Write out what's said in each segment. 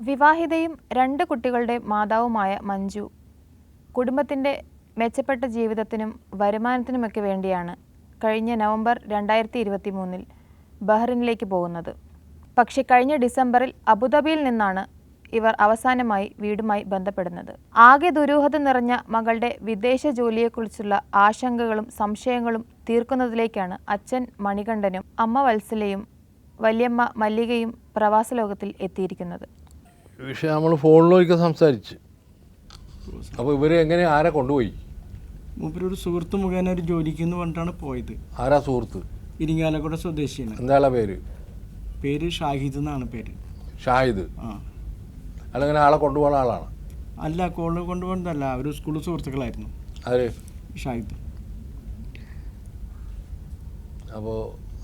വിവാഹിതയും രണ്ട് കുട്ടികളുടെ മാതാവുമായ മഞ്ജു കുടുംബത്തിന്റെ മെച്ചപ്പെട്ട ജീവിതത്തിനും വരുമാനത്തിനുമൊക്കെ വേണ്ടിയാണ് കഴിഞ്ഞ നവംബർ രണ്ടായിരത്തി ഇരുപത്തി മൂന്നിൽ ബഹ്റിനിലേക്ക് പോകുന്നത്. പക്ഷേ കഴിഞ്ഞ ഡിസംബറിൽ അബുദാബിയിൽ നിന്നാണ് ഇവർ അവസാനമായി വീടുമായി ബന്ധപ്പെടുന്നത്. ആകെ ദുരൂഹത നിറഞ്ഞ മകളുടെ വിദേശ ജോലിയെക്കുറിച്ചുള്ള ആശങ്കകളും സംശയങ്ങളും തീർക്കുന്നതിലേക്കാണ് അച്ഛൻ മണികണ്ഠനും അമ്മ വത്സലയും വല്യമ്മ മല്ലികയും പ്രവാസ ലോകത്തിൽ എത്തിയിരിക്കുന്നത്. പക്ഷെ നമ്മൾ ഫോണിലൊക്കെ സംസാരിച്ച്. അപ്പോൾ ഇവർ എങ്ങനെ ആരെ കൊണ്ടുപോയി? മൂപ്പരൊരു സുഹൃത്ത് മുഖേന ഒരു ജോലിക്ക് എന്ന് പറഞ്ഞിട്ടാണ് പോയത്. ആരാ സുഹൃത്ത്? ഇരിങ്ങാലക്കുട സ്വദേശിയാണ്. എന്താ പേര്? പേര് ഷാഹിദ് എന്നാണ് പേര്. ഷാഹിദ്. ആ. അല്ലെങ്കിൽ ആളെ കൊണ്ടുപോകുന്ന ആളാണ്. അല്ല കോൾ കൊണ്ടുപോകുന്നതല്ല. അവർ സ്കൂൾ സുഹൃത്തുക്കളായിരുന്നു. ആര്? ഷാഹിദ്. അപ്പോൾ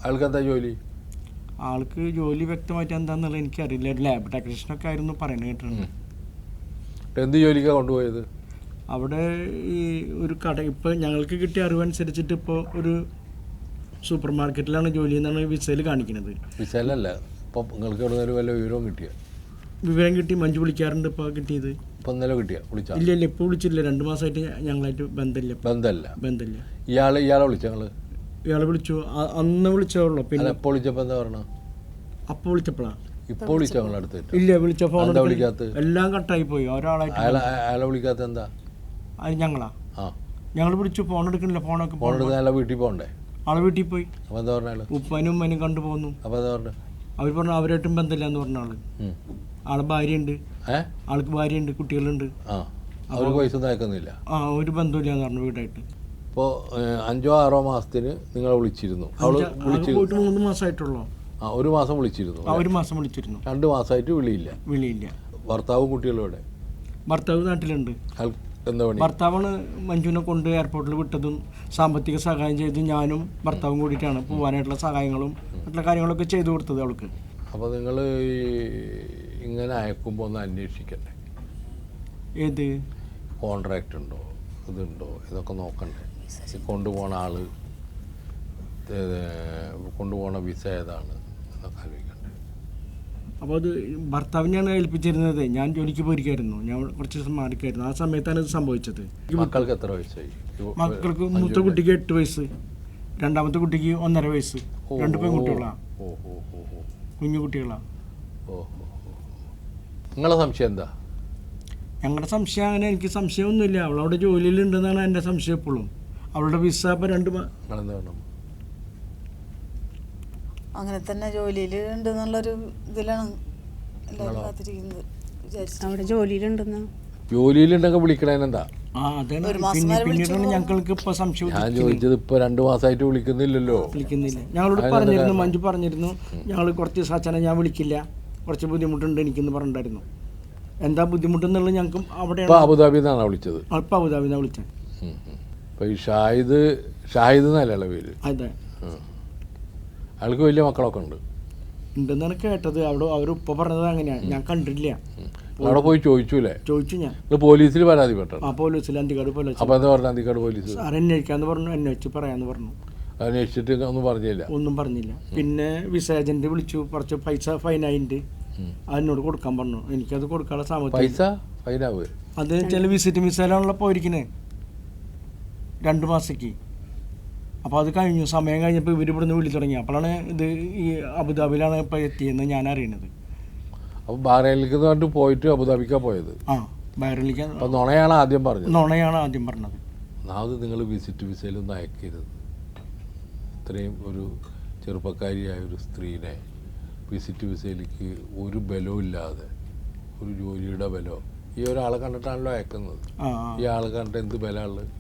ആൾക്ക് എന്താ ജോലി? ആൾക്ക് ജോലി വ്യക്തമായിട്ട് എന്താണെന്നുള്ളത് എനിക്കറിയില്ല. ഒരു ലാബ് ടെക്നീഷ്യനൊക്കെ ആയിരുന്നു പറയുന്നത് കേട്ടിട്ടുണ്ട്. എന്ത് ജോലിക്കാണ് കൊണ്ടുപോയത്? അവിടെ ഈ ഒരു കട ഇപ്പോൾ ഞങ്ങൾക്ക് കിട്ടിയ അറിവനുസരിച്ചിട്ട് ഇപ്പോൾ ഒരു സൂപ്പർ മാർക്കറ്റിലാണ് ജോലി എന്നാണ് വിസയിൽ കാണിക്കുന്നത്. വിസയിലല്ല. ഇപ്പം നിങ്ങൾക്ക് എവിടെ നിന്ന് വല്ല വിവരവും കിട്ടിയ? വിവരം കിട്ടി മഞ്ജു വിളിക്കാറുണ്ട് ഇപ്പോൾ കിട്ടിയത്. ഇപ്പം ഇന്നലെ കിട്ടിയ വിളിച്ചാ ഇല്ല ഇല്ല ഇപ്പോൾ വിളിച്ചില്ല രണ്ട് മാസമായിട്ട് ഞങ്ങളായിട്ട് ബന്ധമില്ല. ബന്ധമില്ല. ബന്ധമില്ല. ഇയാൾ ഇയാളെ വിളിച്ച ഞങ്ങൾ ഇയാളെ വിളിച്ചു. അ- അന്ന് വിളിച്ചോളൂ പിന്നെ എപ്പോൾ വിളിച്ചപ്പോൾ എന്താ പറഞ്ഞ? അപ്പോൾ വിളിച്ചപ്പോഴാണ് ഇപ്പോൾ വിളിച്ച ഞങ്ങൾ അടുത്തിട്ട് ഇല്ല വിളിച്ച ഫോൺ എന്താ വിളിക്കാത്തത്? എല്ലാം കട്ടായി പോയി. ഒരാളായിട്ട് അയാളെ അയാളെ വിളിക്കാത്ത എന്താ? അത് ഞങ്ങളാ. ആ. ഞങ്ങൾ വിളിച്ചു ഫോൺ എടുക്കണില്ല ഫോണൊക്കെ ഫോൺ അയാളെ വീട്ടിൽ പോകണ്ടേ? ആളെ വീട്ടിൽ പോയി. അപ്പോൾ എന്താ പറഞ്ഞ അയാൾ ഉപ്പനും ഉമ്മനും കണ്ടു പോന്നു. അപ്പോൾ എന്താ പറഞ്ഞത് അവർ പറഞ്ഞു അവരായിട്ടും ബന്ധമില്ല എന്ന് പറഞ്ഞ ആൾ. ആളെ ഭാര്യയുണ്ട്. ആൾക്ക് ഭാര്യയുണ്ട് കുട്ടികളുണ്ട്. പൈസ അയക്കുന്നില്ല. ആ ഒരു ബന്ധമില്ല എന്ന് പറഞ്ഞു വീടായിട്ട്. ഇപ്പോൾ അഞ്ചോ ആറോ മാസത്തിന് നിങ്ങളെ വിളിച്ചിരുന്നു. ആകെ പോയിട്ട് മൂന്ന് മാസമായിട്ടുള്ളൂ ആ ഒരു മാസം വിളിച്ചിരുന്നു ആ ഒരു മാസം വിളിച്ചിരുന്നു. രണ്ട് മാസമായിട്ട് വിളിയില്ല. വിളിയില്ല. ഭർത്താവും കുട്ടികളും ഇവിടെ ഭർത്താവ് നാട്ടിലുണ്ട്. ഭർത്താവാണ് മഞ്ജുവിനെ കൊണ്ട് എയർപോർട്ടിൽ വിട്ടതും സാമ്പത്തിക സഹായം ചെയ്ത് ഞാനും ഭർത്താവും കൂടിയിട്ടാണ് പോകാനായിട്ടുള്ള സഹായങ്ങളും മറ്റുള്ള കാര്യങ്ങളൊക്കെ ചെയ്തു കൊടുത്തത് അവൾക്ക്. അപ്പോൾ നിങ്ങൾ ഇങ്ങനെ അയക്കുമ്പോൾ ഒന്ന് അന്വേഷിക്കണ്ടേ ഏത്? കോൺട്രാക്റ്റ് ഉണ്ടോ? ഇതുണ്ടോ? ഇതൊക്കെ നോക്കണ്ടേ? കൊണ്ടുപോണ ആൾ കൊണ്ടുപോണ വിസ ഏതാണ്? എന്നൊക്കെ ആലോചിക്കണ്ടേ അപ്പോൾ അത് ഭർത്താവിനെയാണ് ഏൽപ്പിച്ചിരുന്നത്. ഞാൻ ജോലിക്ക് പോയിരിക്കായിരുന്നു. ഞാൻ കുറച്ച് ദിവസം മാറിക്കായിരുന്നു. ആ സമയത്താണ് ഇത് സംഭവിച്ചത്. മക്കൾക്ക് എത്ര വയസ്സായി? മക്കൾക്ക് മൂത്ത കുട്ടിക്ക് എട്ട് വയസ്സ്. രണ്ടാമത്തെ കുട്ടിക്ക് ഒന്നര വയസ്സ്. രണ്ട് പെൺകുട്ടികളാണ് കുഞ്ഞു കുട്ടികളാണ് ഓ ഓ ഓ. നിങ്ങളെ സംശയം എന്താ? ഞങ്ങളുടെ സംശയം അങ്ങനെ എനിക്ക് സംശയമൊന്നുമില്ല. അവളവിടെ ജോലിയിലുണ്ടെന്നാണ് എന്റെ സംശയം എപ്പോഴും. അവളുടെ വിസ ഇപ്പോൾ രണ്ട് അങ്ങനെ തന്നെ ജോലിയിൽ ഉണ്ടെന്നുള്ളൊരു ഇതിലാണ് എല്ലാവരും കാത്തിരിക്കുന്നത്. വിചാരിച്ചു അവിടെ ജോലിയിലുണ്ടെന്ന്? ജോലിയിലുണ്ടെങ്കിൽ വിളിക്കണേനെന്താ ആ അതാണ് ഒരു മാസം പിന്നെ വരെ പിന്നീടാണ് ഞങ്ങൾക്ക് സംശയം ഞാൻ ഉദിക്കുന്നത്. ചോദിച്ചത് ഇപ്പൊ രണ്ടു മാസമായിട്ട് വിളിക്കുന്നില്ലല്ലോ. വിളിക്കുന്നില്ല. ഞങ്ങളോട് പറഞ്ഞിരുന്നു മഞ്ജു പറഞ്ഞിരുന്നു ഞങ്ങൾ കുറച്ച് ദിവസം അച്ഛനെ ഞാൻ വിളിക്കില്ല. കുറച്ച് ബുദ്ധിമുട്ടുണ്ട് എനിക്കെന്ന് പറഞ്ഞിട്ടുണ്ടായിരുന്നു. എന്താ ബുദ്ധിമുട്ടെന്നുള്ളത് ഞങ്ങൾക്ക് അവിടെ അവിടെയാണ്. അബുദാബിയിൽ നിന്നാണ് വിളിച്ചത്? അപ്പൊ അബുദാബിന്നാ വിളിച്ചത്. ഉം, ഉം. ഇപ്പൊ ഈ ഷാഹിദ് ഷാഹിദ് പേര്? അതെ. ഉം. അയാൾക്ക് വലിയ മക്കളൊക്കെ ഉണ്ട്. ഉണ്ടെന്നാണ് കേട്ടത്. അവിടെ അവർ ഉപ്പ പറഞ്ഞത് അങ്ങനെയാണ് ഞാൻ കണ്ടില്ല അവിടെ പോയി ചോദിച്ചൂലേ ചോദിച്ചു ഞാൻ. പോലീസിൽ പരാതിപ്പെട്ടു ആ പോലീസിൽ അന്തിക്കാട് പോലീസ്. അപ്പൊ എന്താ പറഞ്ഞു അന്തിക്കാട് പോലീസ്? സാർ അന്വേഷിക്കാന്ന് പറഞ്ഞു. അന്വേഷിച്ച് പറയാന്ന് പറഞ്ഞു. അന്വേഷിച്ചിട്ട് ഒന്നും പറഞ്ഞില്ല. ഒന്നും പറഞ്ഞില്ല. പിന്നെ വിസ ഏജന്റ് വിളിച്ചു. കുറച്ച് പൈസ ഫൈനായിട്ടുണ്ട് അതിനോട് കൊടുക്കാൻ പറഞ്ഞു. എനിക്കത് കൊടുക്കാനുള്ള സാമർത്ഥ്യം പൈസ? ഫൈനാവ് അത് ചില വിസിറ്റ് മിസൈലാണല്ലോ പോയിരിക്കുന്നത് രണ്ട് മാസത്തേക്ക്. അപ്പോൾ അത് കഴിഞ്ഞു സമയം കഴിഞ്ഞപ്പോൾ ഇവർ ഇവിടുന്ന് വിളി തുടങ്ങി. അപ്പോഴാണ് ഇത് ഈ അബുദാബിയിലാണ് ഇപ്പോൾ എത്തിയെന്ന് ഞാൻ അറിയുന്നത്. അപ്പോൾ ബാറേലിക്ക് കണ്ട് പോയിട്ട് അബുദാബിക്കാണ് പോയത്? ആ ബയറിലേക്ക് അപ്പോൾ നുണയാണ് ആദ്യം പറഞ്ഞത്. നുണയാണ് ആദ്യം പറഞ്ഞത്. ഒന്നാമത് നിങ്ങൾ വിസിറ്റ് വിസയിലൊന്നും അയക്കരുത്. ഇത്രയും ഒരു ചെറുപ്പക്കാരിയായ ഒരു സ്ത്രീനെ വിസിറ്റ് വിസയിലേക്ക് ഒരു ബലവും ഇല്ലാതെ ഒരു ജോലിയുടെ ബലോ ഈ ഒരാളെ കണ്ടിട്ടാണല്ലോ അയക്കുന്നത്. ഈ ആളെ കണ്ടിട്ട് എന്ത് ബലമുള്ളത്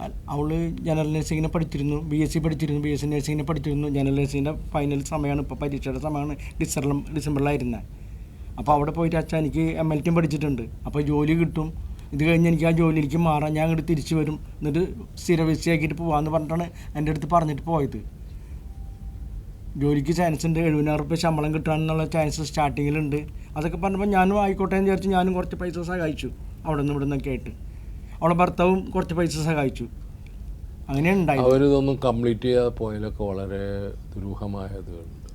അ- അവൾ ജനറൽ നഴ്സിങ്ങിനെ പഠിച്ചിരുന്നു ബി എസ് സി പഠിച്ചിരുന്നു ബി എസ് സി നഴ്സിങ്ങിനെ പഠിച്ചിരുന്നു ജനറൽ നഴ്സിങ്ങിന്റെ ഫൈനൽ സമയമാണ് ഇപ്പോൾ പരീക്ഷയുടെ സമയമാണ് ഡിസംബറിലും ഡിസംബറിലായിരുന്നത് അപ്പോൾ അവിടെ പോയിട്ട് അച്ഛാ എനിക്ക് എം എൽ ടിയും പഠിച്ചിട്ടുണ്ട്. അപ്പോൾ ജോലി കിട്ടും. ഇത് കഴിഞ്ഞ് എനിക്ക് ആ ജോലിയിലേക്ക് മാറാം ഞാൻ അങ്ങോട്ട് തിരിച്ചു വരും. എന്നിട്ട് സ്ഥിരവിസയാക്കിയിട്ട് പോകാമെന്ന് പറഞ്ഞിട്ടാണ് എന്റെ അടുത്ത് പറഞ്ഞിട്ട് പോയത്. ജോലിക്ക് ചാൻസ് ഉണ്ട്. എഴുപതിനായിരം റുപ്യ ശമ്പളം കിട്ടാനുള്ള ചാൻസ് സ്റ്റാർട്ടിങ്ങിലുണ്ട് അതൊക്കെ പറഞ്ഞപ്പോൾ ഞാനും ആയിക്കോട്ടെ എന്ന് വിചാരിച്ച് ഞാനും കുറച്ച് പൈസ സഹായിച്ചു. അവിടെ നിന്ന് ഇവിടെ നിന്നൊക്കെ ആയിട്ട്. അവളെ ഭർത്താവും കുറച്ച് പൈസ സഹായിച്ചു. അങ്ങനെ ഉണ്ടായി അവരിതൊന്നും കംപ്ലീറ്റ് ചെയ്യാതെ പോയാലൊക്കെ വളരെ ദുരൂഹമായതുണ്ട്.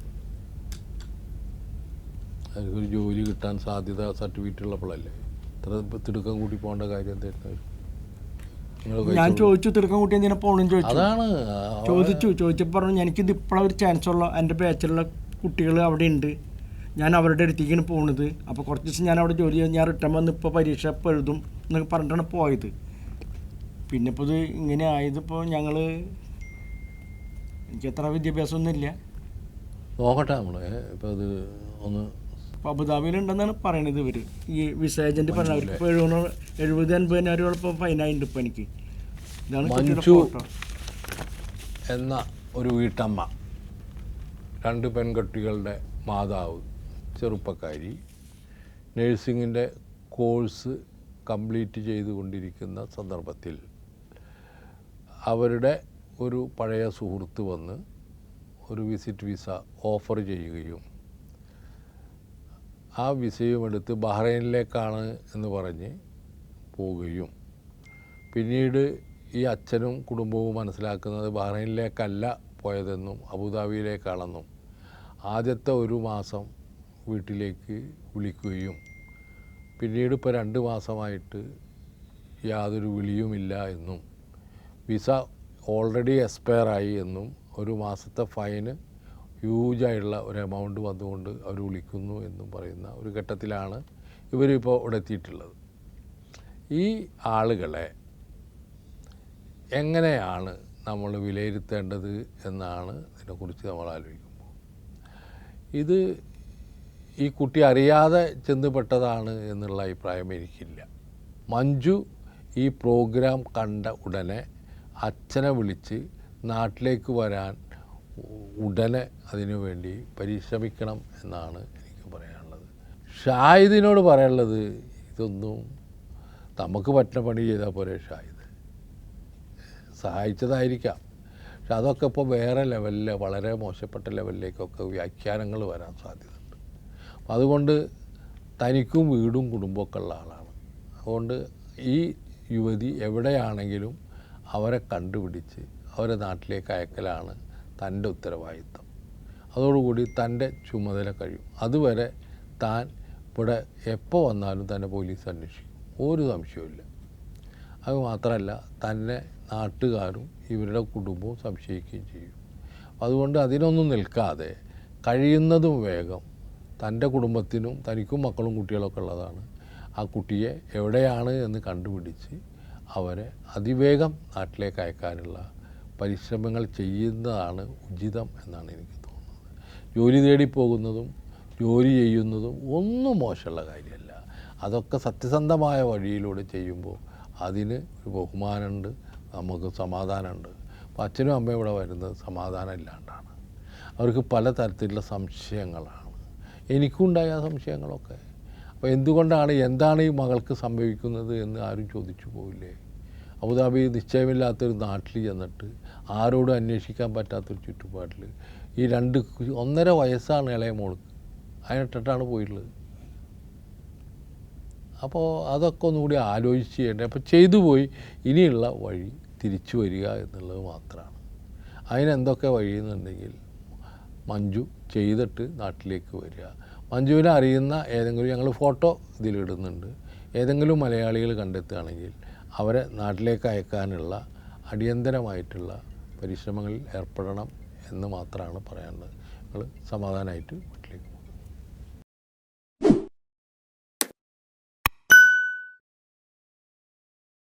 അവർക്കൊരു ജോലി കിട്ടാൻ സാധ്യത സർട്ടിഫിക്കറ്റ് ഉള്ളപ്പോഴല്ലേ? ഇത്ര തിടുക്കം കൂട്ടി പോകേണ്ട കാര്യം എന്തായിരുന്നു? ഞാൻ ചോദിച്ചു തിടുക്കം കൂട്ടി എന്തിനാ പോകണം ചോദിച്ചു. അതാണ്. ചോദിച്ചു ചോദിച്ചപ്പോൾ പറഞ്ഞു എനിക്കിത് ഇപ്പോഴൊരു ചാൻസ് ഉള്ള എന്റെ ബാച്ചിലുള്ള കുട്ടികൾ അവിടെ ഉണ്ട് ഞാൻ അവരുടെ അടുത്തേക്കാണ് പോകുന്നത് അപ്പോൾ കുറച്ച് ദിവസം ഞാൻ അവിടെ ജോലി ചെയ്ത് ഞാൻ റിട്ടേൺ വന്ന് ഇപ്പോൾ പരീക്ഷ ഇപ്പോൾ എഴുതും എന്നൊക്കെ പറഞ്ഞിട്ടാണ് പോയത്. പിന്നെ ഇപ്പോൾ ഇത് ഇങ്ങനെ ആയതിപ്പോൾ ഞങ്ങൾ എനിക്ക് അത്ര വിദ്യാഭ്യാസമൊന്നും ഇല്ല. നോക്കട്ടെ നമ്മൾ ഇപ്പോൾ അത് ഒന്ന് ഇപ്പോൾ അബുദാബിയിലുണ്ടെന്നാണ് പറയണത് ഇവർ ഈ വിസ ഏജന്റ് പറഞ്ഞത് അവർക്ക് ഇപ്പോൾ എഴുപത് എഴുപത് അൻപതിനായിരം ഇപ്പോൾ ഫൈനായിട്ടുണ്ട് ഇപ്പോൾ എനിക്ക്. ഇതാണ് മഞ്ജു. എന്ന ഒരു വീട്ടമ്മ. രണ്ട് പെൺകുട്ടികളുടെ മാതാവ്. ചെറുപ്പക്കാരി നഴ്സിങ്ങിന്റെ കോഴ്സ് കംപ്ലീറ്റ് ചെയ്തുകൊണ്ടിരിക്കുന്ന സന്ദർഭത്തിൽ അവരുടെ ഒരു പഴയ സുഹൃത്ത് വന്ന് ഒരു വിസിറ്റ് വിസ ഓഫർ ചെയ്യുകയും ആ വിസയും എടുത്ത് ബഹ്റൈനിലേക്കാണ് എന്ന് പറഞ്ഞ് പോവുകയും. പിന്നീട് ഈ അച്ഛനും കുടുംബവും മനസ്സിലാക്കുന്നത് ബഹ്റൈനിലേക്കല്ല പോയതെന്നും അബുദാബിയിലേക്കാണെന്നും ആദ്യത്തെ ഒരു മാസം വീട്ടിലേക്ക് വിളിക്കുകയും പിന്നീട് ഇപ്പോൾ രണ്ട് മാസമായിട്ട് യാതൊരു വിളിയുമില്ല എന്നും വിസ ഓൾറെഡി എക്സ്പയർ ആയി എന്നും ഒരു മാസത്തെ ഫൈന് ഹ്യൂജായിട്ടുള്ള ഒരു എമൗണ്ട് വന്നുകൊണ്ട് അവർ വിളിക്കുന്നു എന്നും പറയുന്ന ഒരു ഘട്ടത്തിലാണ് ഇവരിപ്പോൾ ഇവിടെ എത്തിയിട്ടുള്ളത്. ഈ ആളുകളെ എങ്ങനെയാണ് നമ്മൾ വിലയിരുത്തേണ്ടത് എന്നാണ് ഇതിനെക്കുറിച്ച് നമ്മൾ ആലോചിക്കുമ്പോൾ. ഇത് ഈ കുട്ടി അറിയാതെ ചെന്നുപെട്ടതാണ് എന്നുള്ള അഭിപ്രായം എനിക്കില്ല. മഞ്ജു ഈ പ്രോഗ്രാം കണ്ട ഉടനെ അച്ഛനെ വിളിച്ച് നാട്ടിലേക്ക് വരാൻ ഉടനെ അതിനു വേണ്ടി പരിശ്രമിക്കണം എന്നാണ് എനിക്ക് പറയാനുള്ളത്. ഷാഹിദിനോട് പറയാനുള്ളത് ഇതൊന്നും നമുക്ക് പറ്റുന്ന പണി ചെയ്താൽ പോരെ ഷാഹിദ്. സഹായിച്ചതായിരിക്കാം. പക്ഷെ അതൊക്കെ ഇപ്പോൾ വേറെ ലെവലിൽ വളരെ മോശപ്പെട്ട ലെവലിലേക്കൊക്കെ വ്യാഖ്യാനങ്ങൾ വരാൻ അപ്പം അതുകൊണ്ട് തനിക്കും വീടും കുടുംബമൊക്കെ ഉള്ള ആളാണ്. അതുകൊണ്ട് ഈ യുവതി എവിടെയാണെങ്കിലും അവരെ കണ്ടുപിടിച്ച് അവരെ നാട്ടിലേക്ക് അയക്കലാണ് തന്റെ ഉത്തരവാദിത്തം അതോടുകൂടി തന്റെ ചുമതല കഴിയും. അതുവരെ താൻ ഇവിടെ എപ്പോൾ വന്നാലും തന്നെ പോലീസ് അന്വേഷിക്കും. ഒരു സംശയവുമില്ല അത് മാത്രമല്ല തന്നെ നാട്ടുകാരും ഇവരുടെ കുടുംബവും സംശയിക്കുകയും ചെയ്യും. അതുകൊണ്ട് അതിനൊന്നും നിൽക്കാതെ കഴിയുന്നതും വേഗം തന്റെ കുടുംബത്തിനും തനിക്കും മക്കളും കുട്ടികളൊക്കെ ഉള്ളതാണ്. ആ കുട്ടിയെ എവിടെയാണ് എന്ന് കണ്ടുപിടിച്ച് അവരെ അതിവേഗം നാട്ടിലേക്ക് അയക്കാനുള്ള പരിശ്രമങ്ങൾ ചെയ്യുന്നതാണ് ഉചിതം എന്നാണ് എനിക്ക് തോന്നുന്നത്. ജോലി തേടി പോകുന്നതും ജോലി ചെയ്യുന്നതും ഒന്നും മോശമുള്ള കാര്യമല്ല. അതൊക്കെ സത്യസന്ധമായ വഴിയിലൂടെ ചെയ്യുമ്പോൾ അതിന് ഒരു ബഹുമാനമുണ്ട് നമുക്ക് സമാധാനമുണ്ട്. അപ്പോൾ അച്ഛനും അമ്മയും ഇവിടെ വരുന്നത് സമാധാനം ഇല്ലാണ്ടാണ്. അവർക്ക് പല തരത്തിലുള്ള സംശയങ്ങളാണ്. എനിക്കുണ്ടായ സംശയങ്ങളൊക്കെ. അപ്പോൾ എന്തുകൊണ്ടാണ് എന്താണ് ഈ മകൾക്ക് സംഭവിക്കുന്നത് എന്ന് ആരും ചോദിച്ചു പോയില്ലേ അബുദാബി നിശ്ചയമില്ലാത്തൊരു നാട്ടിൽ ചെന്നിട്ട് ആരോടും അന്വേഷിക്കാൻ പറ്റാത്തൊരു ചുറ്റുപാടിൽ ഈ രണ്ട് ഒന്നര വയസ്സാണ് ഇളയ മോൾക്ക്. അതിനിട്ടിട്ടാണ് പോയിട്ടുള്ളത്. അപ്പോൾ അതൊക്കെ ഒന്നുകൂടി ആലോചിച്ച് ചെയ്യേണ്ടത് അപ്പോൾ ചെയ്തു പോയി. ഇനിയുള്ള വഴി തിരിച്ചു വരിക എന്നുള്ളത് മാത്രമാണ്. അതിനെന്തൊക്കെ വഴിയെന്നുണ്ടെങ്കിൽ മഞ്ജു ചെയ്തിട്ട് നാട്ടിലേക്ക് വരിക. മഞ്ജുവിനെ അറിയുന്ന ഏതെങ്കിലും ഞങ്ങൾ ഫോട്ടോ ഇതിലിടുന്നുണ്ട്. ഏതെങ്കിലും മലയാളികൾ കണ്ടെത്തുകയാണെങ്കിൽ അവരെ നാട്ടിലേക്ക് അയക്കാനുള്ള അടിയന്തരമായിട്ടുള്ള പരിശ്രമങ്ങളിൽ ഏർപ്പെടണം എന്ന് മാത്രമാണ് പറയാനുള്ളത്. നിങ്ങൾ സമാധാനമായിട്ട്